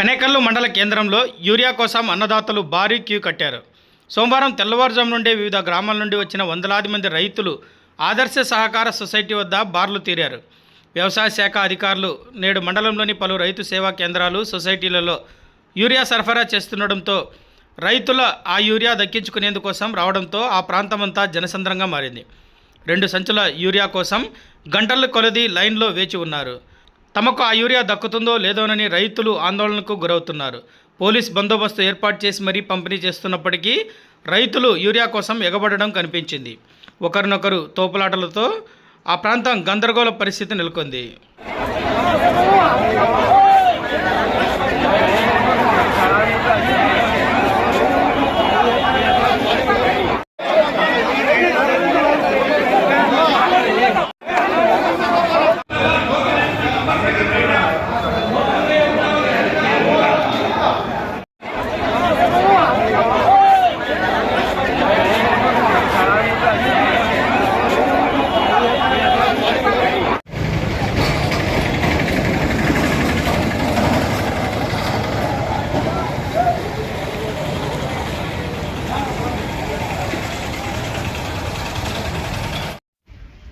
కనేకల్లు మండల కేంద్రంలో యూరియా కోసం అన్నదాతలు భారీ క్యూ కట్టారు. సోమవారం తెల్లవారుజాము నుండే వివిధ గ్రామాల నుండి వచ్చిన వందలాది మంది రైతులు ఆదర్శ సహకార సొసైటీ వద్ద బార్లు తీరారు. వ్యవసాయ శాఖ అధికారులు నేడు మండలంలోని పలు రైతు సేవా కేంద్రాలు సొసైటీలలో యూరియా సరఫరా చేస్తుండడంతో రైతుల ఆ యూరియా దక్కించుకునేందుకోసం రావడంతో ఆ ప్రాంతమంతా జనసంద్రంగా మారింది. రెండు సంచుల యూరియా కోసం గంటల కొలది లైన్లో వేచి ఉన్నారు. తమకు ఆ యూరియా దక్కుతుందో లేదోనని రైతులు ఆందోళనకు గురవుతున్నారు. పోలీస్ బందోబస్తు ఏర్పాటు చేసి మరీ పంపిణీ చేస్తున్నప్పటికీ రైతులు యూరియా కోసం ఎగబడడం కనిపించింది. ఒకరినొకరు తోపులాటలతో ఆ ప్రాంతం గందరగోళ పరిస్థితి నెలకొంది.